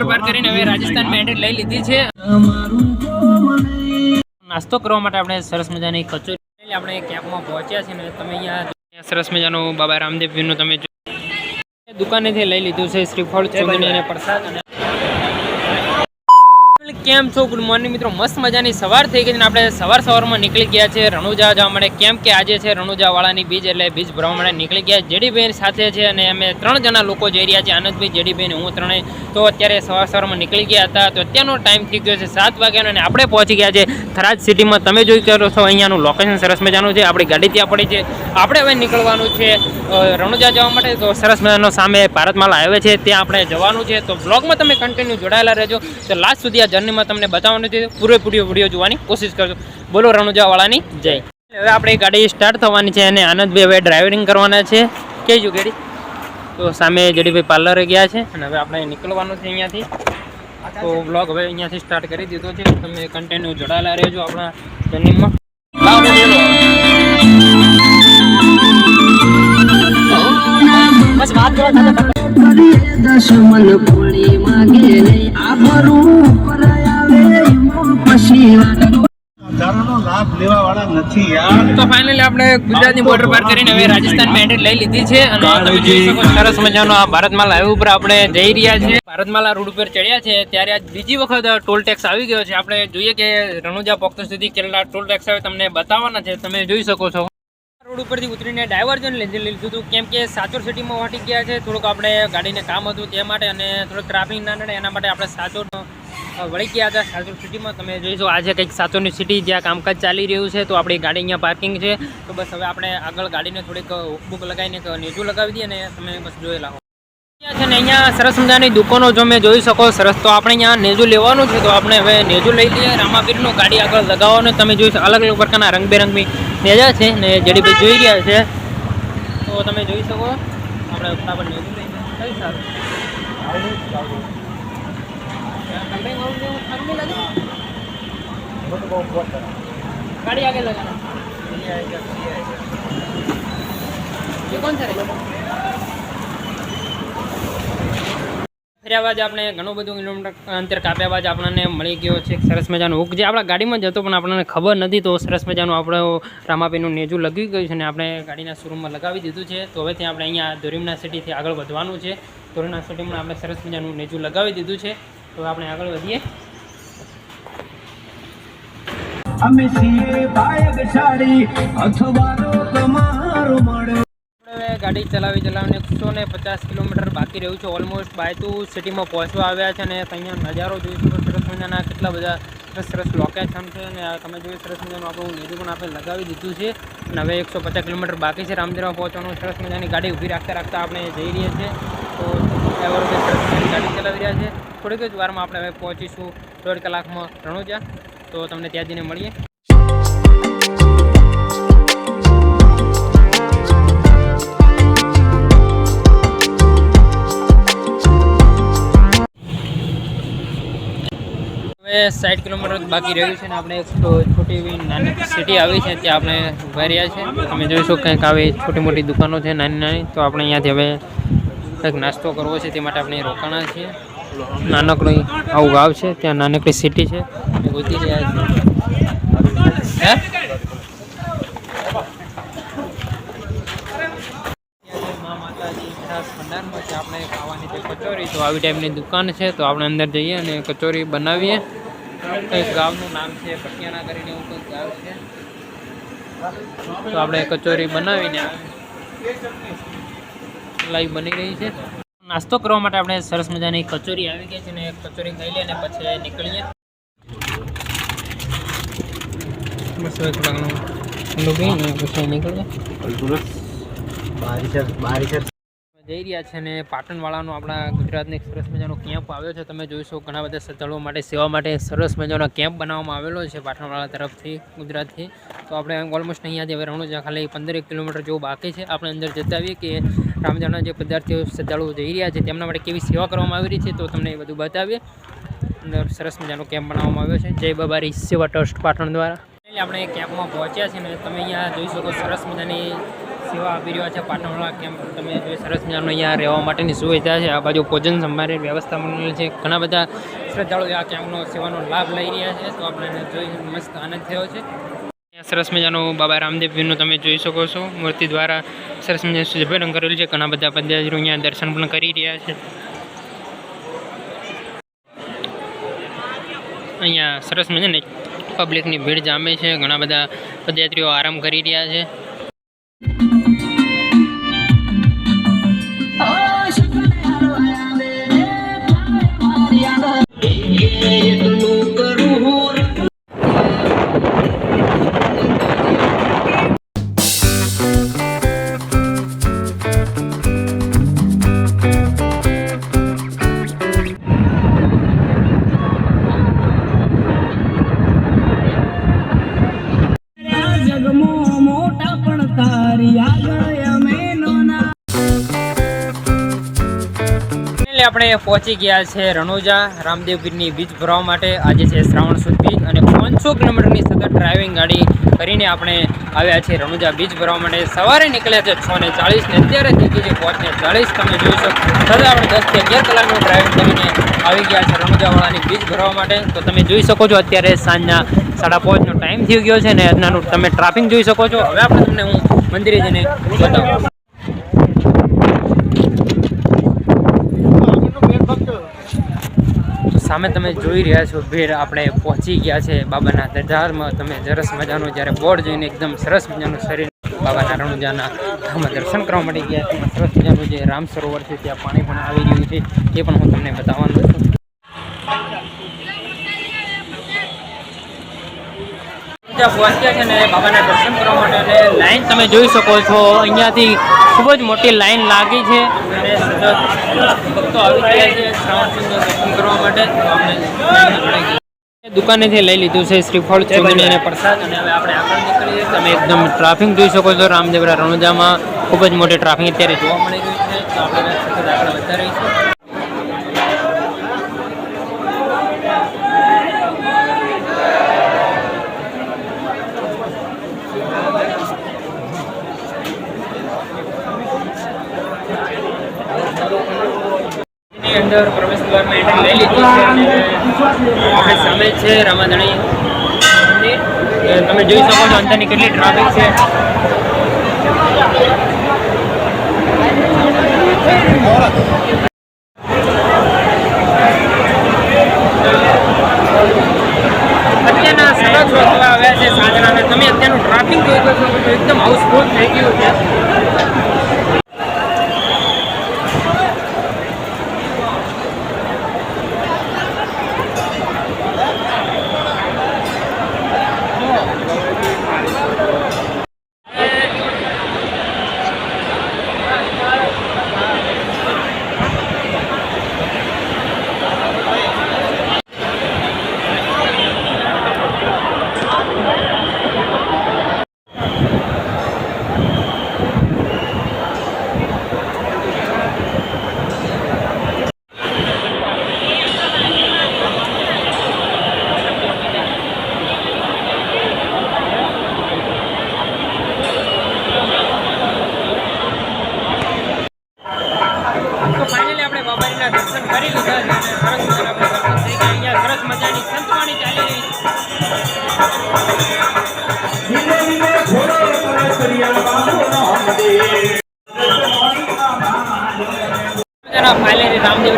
Border કરીને હવે રાજસ્થાનમાં એન્ટ્રી લઈ લીધી છે. નાસ્તો કરવા માટે આપણે સરસ મજાની કચોરી આપણે કેબમાં પહોંચ્યા છે તમે અહીંયા સરસ મજાનું બાબા રામદેવજીનું તમે દુકાનેથી લઈ લીધું છે શ્રીફળ, ચૂંદડી અને પ્રસાદ અને કેમ છો? ગુડ મોર્નિંગ મિત્રો. મસ્ત મજાની સવાર થઈ ગઈ છે આપણે સવાર સવારમાં નીકળી ગયા છે. રણુજા જવા માટે કેમ કે આજે છે રણુજાવાળાની બીજ એટલે બીજ ભરવા માટે નીકળી ગયા. જેડીબેન સાથે છે અને અમે ત્રણ જણા લોકો જઈ રહ્યા છે આનંદભાઈ, જેડીબેન હું ત્રણેય. તો અત્યારે સવાર સવારમાં નીકળી ગયા હતા. તો અત્યારનો ટાઈમ થઈ ગયો છે સાત વાગ્યાનો અને આપણે પહોંચી ગયા છે થરાદ સિટીમાં. તમે જોઈ કરો છો અહીંયાનું લોકેશન સરસ મજાનું છે. આપણી ગાડી ત્યાં પડી છે. આપણે હવે નીકળવાનું છે રણુજા જવા માટે. તો સરસ મજાનો સામે ભારતમાલા આવે છે. ત્યાં આપણે જવાનું છે. તો બ્લોગમાં તમે કન્ટિન્યુ જોડાયેલા રહેજો. તો લાસ્ટ સુધી આ જર્નીમાં તમને બતાવવાનું છે પૂરેપૂરી વીડિયો જોવાની કોશિશ કરજો. બોલો રણુજાવાળાની જય. હવે આપણે ગાડી સ્ટાર્ટ થવાની છે અને આનંદભાઈ હવે ડ્રાઇવિંગ કરવાના છે. કહેજો ગાડી. તો સામે જડીભાઈ પાર્લરે ગયા છે. અને હવે આપણે નીકળવાનું છે અહીંયાથી. તો બ્લોગ હવે અહીંયાથી સ્ટાર્ટ કરી દીધો છે. તમે કન્ટિન્યુ જોડાયેલા રહેજો આપણા જર્નીમાં. બસ વાત કરો દશમન માગે નહીં. આભરું ફાઇનલી આપણે ગુજરાતની બોર્ડર પાર કરીને હવે રાજસ્થાન એન્ટ્રી લઈ લીધી છે સરસ મજાનો આ ભારતમાલા ઉપર આપણે જઈ રહ્યા છે ભારતમાલા રોડ ઉપર ચડ્યા છે, ત્યારે આજ બીજી વખત ટોલ આવી ગયો છે. આપણે જોઈએ કે રણુજા પોક્ત સુધી કેટલા ટોલ ટેક્સ આવે તમને બતાવવાના છે, તમે જોઈ શકો છો. રોડ ઉપરથી ઉતરીને ડાયવર્જન લીધી લીધું કેમ કે સાચોર સિટીમાં વાટી ગયા છે, થોડુંક આપણે ગાડીને કામ હતું તે માટે અને થોડુંક ટ્રાફિક ના નડે, એના માટે આપણે સાચોર અ, વળી ગયા હતા સાચોર સિટીમાં. તમે જોઈશો આજે કંઈક સાચોની સિટી જ્યાં કામકાજ ચાલી રહ્યું છે તો આપણી ગાડી અહીંયા પાર્કિંગ છે. તો બસ હવે આપણે આગળ ગાડીને થોડીક બુક લગાવીને નીચું લગાવી દઈએ અને તમે બસ જોઈ લાવો છે ને અહીંયા સરસ મજાની દુકાનો જો મેં જોઈ શકો સરસ. તો આપણે અહીંયા નેજું લેવાનું છે તો આપણે હવે નેજું લઈ લઈએ. રામાપીરનું ગાડી આગળ લગાવવાનું તમે જોઈશો અલગ અલગ પ્રકારના રંગબેરંગી નેજા છે ને જડીભાઈ જોઈ રહ્યા છે. તો તમે જોઈ શકો આપણે ફટાફટ નેજું લઈ સારું? વાળું જેવું સારું નહીં લાગે? ગાડી આગળ લગાડો. ये कौन सा रहेगा ફર્યા બાદ આપણે ઘણું બધું કિલોમીટર અંતર કાપ્યા બાદ આપણને મળી ગયો છે એક સરસ મજાનો હુક જે આપણા ગાડીમાં જતો પણ આપણને ખબર નથી તો સરસ મજાનું આપણે રામાપીનું નેજું લગી ગયું છે અને આપણે ગાડીના શોરૂમમાં લગાવી દીધું છે તો હવે ત્યાં આપણે અહીંયા ધોરીમના સિટીથી આગળ વધવાનું છે ધોરીમના સિટીમાં આપણે સરસ મજાનું નેજું લગાવી દીધું છે તો હવે આપણે આગળ વધીએ અમે છીએ ભાગ્યશાળી. અથવારો તમારો મળે. ગાડી ચલાવી ચલાવીને એકસો ને પચાસ કિલોમીટર બાકી રહ્યું છે. ઓલમોસ્ટ બાય ટુ સિટીમાં પહોંચવા આવ્યા છે અને અહીંયા નજારો જોઈ શકો સરસ મજાના કેટલા બધા સરસ સરસ લોકેશન છે અને તમે જોઈ સરસ મજાનું આપણું પણ આપણે લગાવી દીધું છે. અને હવે એકસો પચાસ કિલોમીટર બાકી છે રામદેરમાં પહોંચવાનું. સરસ મજાની ગાડી ઊભી રાખતા રાખતા આપણે જઈ રહ્યા છીએ. તો ડ્રાઈવરો સરસ મજાની ગાડી ચલાવી રહ્યા છે. થોડીક જ વારમાં આપણે હવે પહોંચીશું. દોઢ કલાકમાં રણુજા. તો તમને ત્યાં જઈને મળીએ. હવે સાઠ કિલોમીટર બાકી રહ્યું છે ને આપણે એક છોટી એવી નાની સિટી આવી છે ત્યાં આપણે ઊભા રહ્યા છે. તમે જોઈશો કંઈક આવી છોટી મોટી દુકાનો છે નાની નાની. તો આપણે અહીંયાથી હવે કંઈક નાસ્તો કરવો છે તે માટે આપણે રોકાણા છીએ. નાનકડું આવું ગાવ છે, ત્યાં નાનકડી સિટી છે. કચોરી તો આવી ટાઈપની દુકાન છે, તો આપણે અંદર જઈએ અને કચોરી બનાવીએ. કંઈક ગામનું નામ છે, પટિયાના કરીને એવું કંઈક ગામ છે. તો આપણે કચોરી બનાવીને લાઈવ બની રહી છે. નાસ્તો કરવા માટે આપણે સરસ મજાની કચોરી આવી ગઈ છે ને કચોરી ખાઈ લઈએ અને પછી નીકળીએ. બસ હવે થોડા ઘણું ઠંડુ પીને પછી નીકળીએ. જઈ રહ્યા છે અને પાટણવાળાનો આપણા ગુજરાતની સરસ મજાનો કેમ્પ આવ્યો છે. તમે જોઈશો ઘણા બધા શ્રદ્ધાળુઓ માટે સેવા માટે સરસ મજાનો કેમ્પ બનાવવામાં આવેલો છે પાટણવાળા તરફથી, ગુજરાતથી. તો આપણે ઓલમોસ્ટ અહીંયાથી હવે રણુજા ખાલી પંદરેક કિલોમીટર જેવું બાકી છે. આપણે અંદર જતા આવીએ કે રામજાના જે પદાર્થીઓ, શ્રદ્ધાળુઓ જઈ રહ્યા છે, તેમના માટે કેવી સેવા કરવામાં આવી રહી છે તો તમને એ બધું બતાવીએ. અંદર સરસ મજાનો કેમ્પ બનાવવામાં આવ્યો છે. જય બાબારી સેવા ટ્રસ્ટ પાટણ દ્વારા. આપણે કેમ્પમાં પહોંચ્યા છીએ ને તમે અહીંયા જોઈ શકો સરસ મજાની સેવા આપી રહ્યા છે પાટણવાળા કેમ્પ તમે જોઈ સરસ મજાનો અહીંયા રહેવા માટેની સુવિધા છે, આ બાજુ ભોજન સંભાળી વ્યવસ્થા મળેલી છે. ઘણા બધા શ્રદ્ધાળુઓ આ કેમ્પનો સેવાનો લાભ લઈ રહ્યા છે. તો આપણે જોઈ મસ્ત આનંદ થયો છે. સરસ મજાનું બાબા રામદેવજીનું તમે જોઈ શકો છો. મૂર્તિ દ્વારા સરસ મજાનું સુશોભન કરેલું છે. ઘણા બધા પદયાત્રીઓ અહીંયા દર્શન પણ કરી રહ્યા છે. અહીંયા સરસ મજાને પબ્લિકની ભીડ જામે છે. ઘણા બધા પદયાત્રીઓ આરામ કરી રહ્યા છે. આપણે પહોંચી ગયા છે રણુજા રામદેવગીરની બીજ ભરવા માટે. આજે છે શ્રાવણ સુદ બીજ અને પાંચસો કિલોમીટરની સતત ડ્રાઇવિંગ ગાડી કરીને આપણે આવ્યા છીએ રણુજા બીજ ભરવા માટે. સવારે નીકળ્યા છે છ ને ચાળીસ ને અત્યારે થઈ છે પાંચ ને ચાળીસ. તમે જોઈ શકો છતાં આપણે દસથી અગિયાર કલાકનું ડ્રાઇવિંગ કરીને આવી ગયા છે રણુજાવાળાની બીજ ભરવા માટે. તો તમે જોઈ શકો છો અત્યારે સાંજના સાડા પાંચનો ટાઈમ થઈ ગયો છે ને અત્યારનું તમે ટ્રાફિક જોઈ શકો છો. હવે આપણે તમને હું મંદિરે જઈને બતાવું તો સામે તમે જોઈ રહ્યા છો ભીડ આપણે પહોંચી ગયા છે બાબાના દરબારમાં તમે સરસ મજાનું જ્યારે બોર્ડ જોઈને એકદમ સરસ મજાનું શરીર બાબાના રણુજાના ધામમાં દર્શન કરવા મળી ગયા. છે સરસ મજાનું જે રામ સરોવર છે, ત્યાં પાણી પણ આવી રહ્યું છે. એ પણ હું તમને બતાવવાનું છું. ત્યાં પહોંચ્યા છે ને બાબાના દર્શન કરવા માટે અને લાઈન તમે જોઈ શકો છો. અહીંયાથી ખૂબ જ મોટી લાઈન લાગી છે. અને ભક્તો આવી ગયા છે. શ્રાવણ સુંદર દર્શન કરવા માટે. દુકાનેથી લઈ લીધું છે શ્રીફળ ચૂંદડી અને પ્રસાદ. અને હવે આપણે આગળ નીકળીએ. તમે એકદમ ટ્રાફિક જોઈ શકો છો. રામદેવરા રણુજામાં ખૂબ જ મોટી ટ્રાફિક અત્યારે જોવા મળી રહ્યું છે. તો આપણે આગળ વધતા અંદર પ્રવેશ દ્વારમાં એન્ટ્રી લઈ લીધી છે અને આપણે સામે છે રામાધણી તમે જોઈ શકો છો અંદરની કેટલી ટ્રાફિક છે. અત્યારના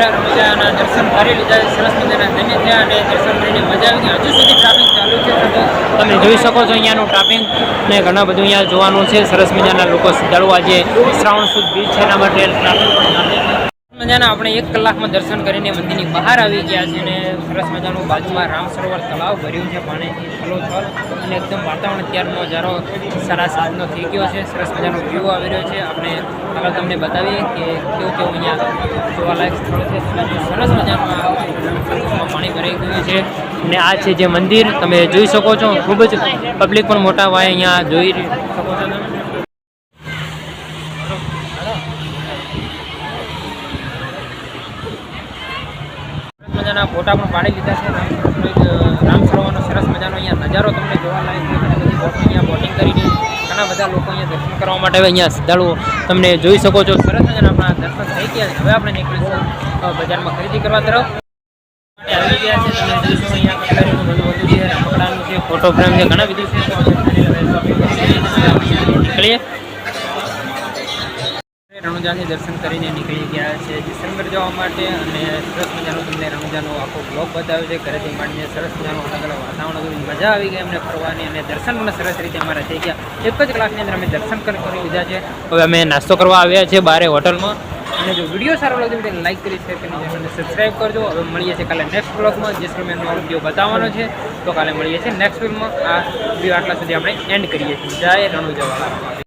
રામદેવરા રમજાના દર્શન કરી લીધા સરસ મજાના ધન્ય થયા અને દર્શન કરીને મજા આવી હજુ સુધી ટ્રાફિક ચાલુ છે તમે જોઈ શકો છો અહીંયાનું ટ્રાફિક ને ઘણા બધું અહીંયા જોવાનું છે. સરસ મજાના લોકો શ્રદ્ધાળુ આજે શ્રાવણ સુદ બીજ છે, એના માટે ટ્રાફિક પણ મજાના. આપણે એક કલાકમાં દર્શન કરીને મંદિરની બહાર આવી ગયા છે અને સરસ મજાનું બાજુમાં રામ સરોવર તળાવ ભર્યું છે, પાણીથી છલોછલ અને એકદમ વાતાવરણ અત્યારનો જારો સારા સાધનો થઈ ગયો છે. સરસ મજાનો વ્યૂ આવી રહ્યો છે. આપણે આગળ તમને બતાવીએ કે કેવું કેવું અહીંયા જોવાલાયક સ્થળ છે. સરસ મજાનું પાણી ભરાઈ ગયું છે. અને આ છે જે મંદિર, તમે જોઈ શકો છો. ખૂબ જ પબ્લિક પણ મોટા વાય અહીંયા જોઈ શકો છો મજાના ફોટા પણ પાડી લીધા છે. રામ સરોવરનો સરસ મજાનો અહીંયા નજારો તમને જોવા લાયક છે. ઘણી બધી બોટ અહીંયા બોટિંગ કરીને ઘણા બધા લોકો અહીંયા દર્શન કરવા માટે અહીંયા શ્રદ્ધાળુઓ તમને જોઈ શકો છો. સરસ મજાના આપણા દર્શન થઈ ગયા હવે આપણે નીકળીશું બજારમાં ખરીદી કરવા તરફ. આવી છે. અહીંયા બધું છે, રમકડાનું છે, ફોટો ફ્રેમ છે, ઘણા બધું છે. નીકળીએ. રણુજાથી દર્શન કરીને નીકળી ગયા છે. ડિસેમ્બર જવા માટે અને સરસ મજાનો તમને રણુજાનો આખો બ્લોક બતાવ્યો છે. ઘરેથી માંડીને સરસ મજાનું અલગ અલગ વાતાવરણ મજા આવી ગઈ અમને ફરવાની અને દર્શન પણ સરસ રીતે અમારા થઈ ગયા. એક જ કલાકની અંદર અમે દર્શન કરી લીધા છે. હવે અમે નાસ્તો કરવા આવ્યા છીએ બારે હોટલમાં. અને જો વીડિયો સારો લાગે તો લાઈક કરી શેર કરી ચેનલને સબસ્ક્રાઈબ કરજો. હવે મળીએ છીએ કાલે નેક્સ્ટ બ્લોગમાં જેસલમેરનો વીડિયો બતાવવાનો છે. તો કાલે મળીએ છીએ નેક્સ્ટ ફિલ્મમાં આ વીડિયો આટલા સુધી આપણે એન્ડ કરીએ છીએ. જય રણુજાવાળા